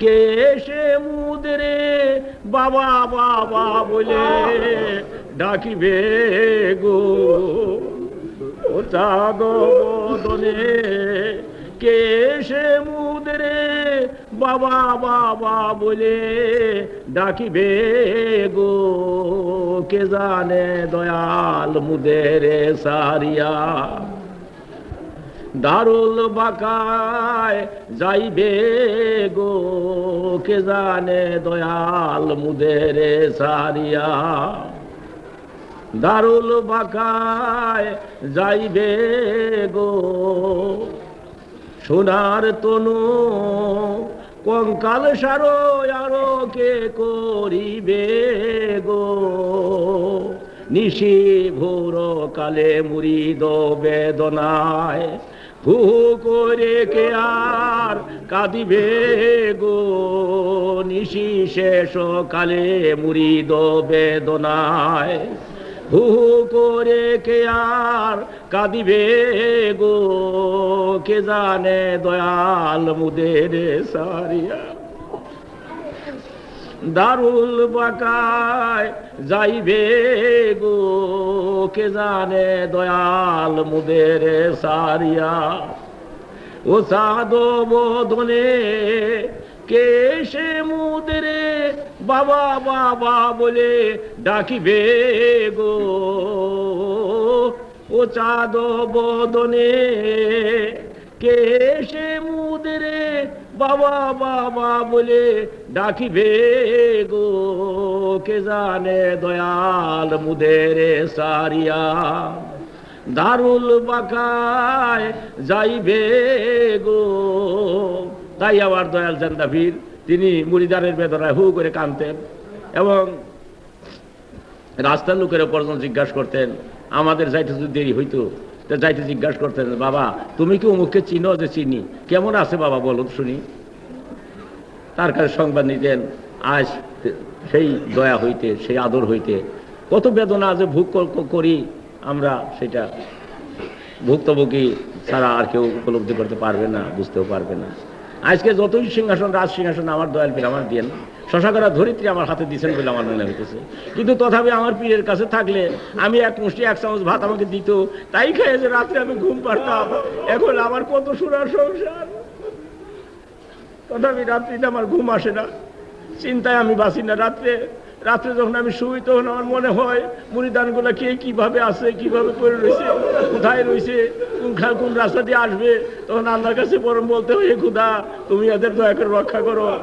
কে সে মুদরে বাবা বাবা বলে ডাকিবে গো। ও বদনে, কে সে মুদরে বাবা বাবা বলে ডাকিবে গো। কে জানে দয়াল মুদেরে সারিয়া? দারুল বাকায় যাইবে গো, কে জানে দয়াল মুদেরে সারিয়া। দারুল বাকায় যাইবে গো, সোনার তনু কঙ্কাল সারো আরও কে করিবে গো। নিশি ভোর কালে মুড়িদ বেদনায় হু হু করে কে আর কাঁদিবে গো? নিশি শেষ কালে মুড়িদ বেদনায়। হু করে কে আর কাঁদিবে গো? কে জানে দয়াল মুদের সারিয়া দারুল বাকায় যাইবে গো, কে জানে দয়াল মুদের সারিয়া। ও সাদ বোধনে, কে সে মুদরে বাবা বাবা বলে ডাকিবে গো? ও চাঁদ বদনে কে সে মুদরে বাবা বাবা বলে ডাকিবে গো? কে জানে দয়াল মুদেরে সারিয়া? দারুল বাকায় যাইবে গো? তাই আবার দয়াল জান্দাফির তিনি মুড়িদারের বেদনায় হু করে কানতেন এবং রাস্তার লোকের পর্যন্ত জিজ্ঞাসা করতেন, আমাদের যাইতে যদি দেরি হইতো? যাইতে জিজ্ঞাসা করতেন বাবা, তুমি কি অমুককে চিনো যে চিনি? কেমন আছে বাবা বলো শুনি। তার কাছে সংবাদ নিতেন, আজ সেই দয়া হইতে, সেই আদর হইতে, কত বেদনা যে ভোগ করি আমরা সেটা ভুক্তভোগী ছাড়া আর কেউ উপলব্ধি করতে পারবে না, বুঝতেও পারবে না। আজকে যতই সিংহাসন, রাজ সিংহাসন আমার দয়াল পীর আমার দিয়ে শশাকরা ধরিত্রী আমার হাতে দিয়েছেন বলে আমার মনে হইতেছে। কিন্তু তথাপি আমার পীরের কাছে থাকলে আমি এক মুষ্টি, এক চামচ ভাত আমাকে দিত, তাই খাই যে রাত্রে আমি ঘুম পারতাম এখন আমার কত সুরার সংসার। তথাপি রাত্রিতে আমার ঘুম আসে না। চিন্তায় আমি বাঁচি না রাত্রে। রাত্রে যখন আমি শুই, তখন আমার মনে হয়, মুড়িদানগুলো কে কীভাবে আছে, কীভাবে করে রয়েছে, কোথায় রয়েছে, কোন খা- কোন রাস্তা দিয়ে আসবে, তখন আল্লাহর কাছে পরম বলতে হয়, "হে খুদা, তুমি এদের দয়া করে রক্ষা করো।